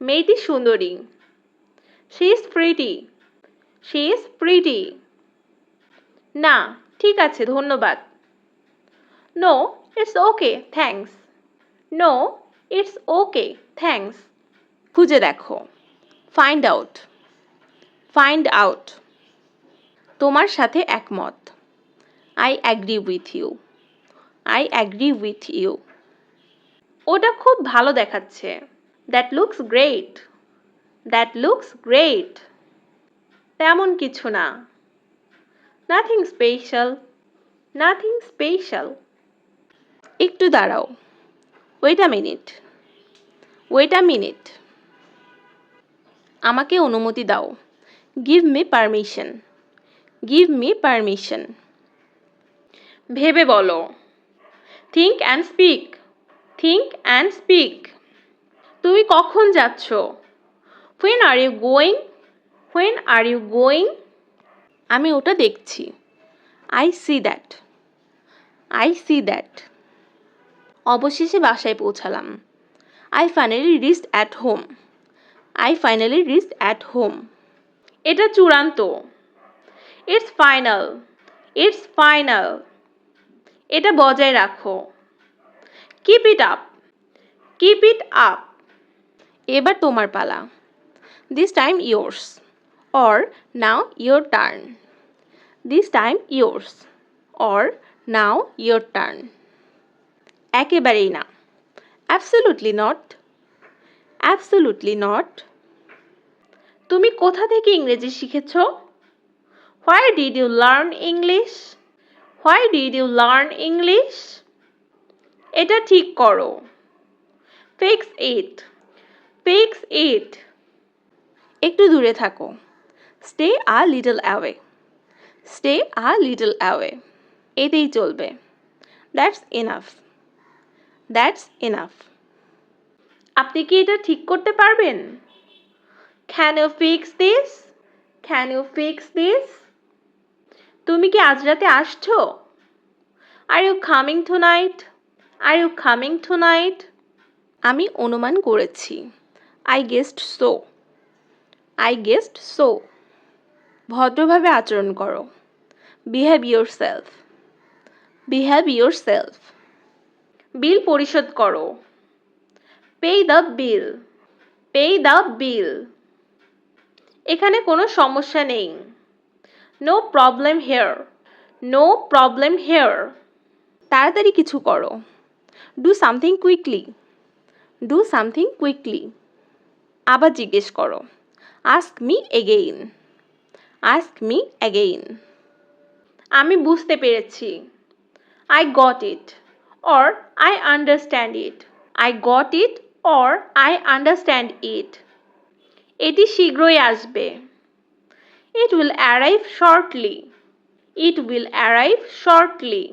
মেয়েটি সুন্দরী she is pretty she is pretty না, ঠিক আছে, ধন্যবাদ। No it's okay thanks no it's okay thanks খুঁজে দেখো। ফাইন্ড আউট ফাইন্ড আউট তোমার সাথে একমত। I agree with you I agree with you ওটা খুব ভালো দেখাচ্ছে। That looks great that looks great তেমন কিছু না। নাথিং স্পেশাল নাথিং স্পেশাল একটু দাঁড়াও। Wait a minute wait a minute আমাকে অনুমতি দাও। Give me permission give me permission ভেবে বলো। Think and speak think and speak তুমি কখন যাচ্ছ? When are you going when are you going আমি ওটা দেখছি। I see that I see that অবশেষে বাসায় পৌঁছালাম। I finally rest at home I finally rest at home এটা চূড়ান্ত। ইটস ফাইনাল ইটস ফাইনাল এটা বজায় রাখো। Keep it up keep it up এবার তোমার পালা। This time yours or now your turn this time yours or now your turn একেবারেই না। অ্যাবসোলুটলি নট অ্যাবসলুটলি নট তুমি কোথা থেকে ইংরেজি শিখেছ? Why did you learn English why did you learn English এটা ঠিক করো। ফিক্স ইট ফিক্স ইট একটু দূরে থাকো। Stay a little away stay a little away এতেই চলবে। দ্যাটস ইনাফ দ্যাটস ইনাফ আপনি কি এটা ঠিক করতে পারবেন? Can you fix this can you fix this তুমি কি আজ রাতে আসছো? Are you coming tonight are you coming tonight আমি অনুমান করেছি। I guessed so I guessed so ভদ্রভাবে আচরণ করো। Behave yourself behave yourself bill পরিশোধ করো। Pay the bill pay the bill এখানে কোনো সমস্যা নেই। No problem here no problem here তাড়াতাড়ি কিছু করো। Do something quickly do something quickly আবার জিজ্ঞেস করো। Ask me again. Ask me again. আমি বুঝতে পেরেছি। I got it. Or I understand it. I got it or I understand it. এটি শীঘ্রই আসবে। It will arrive shortly. It will arrive shortly.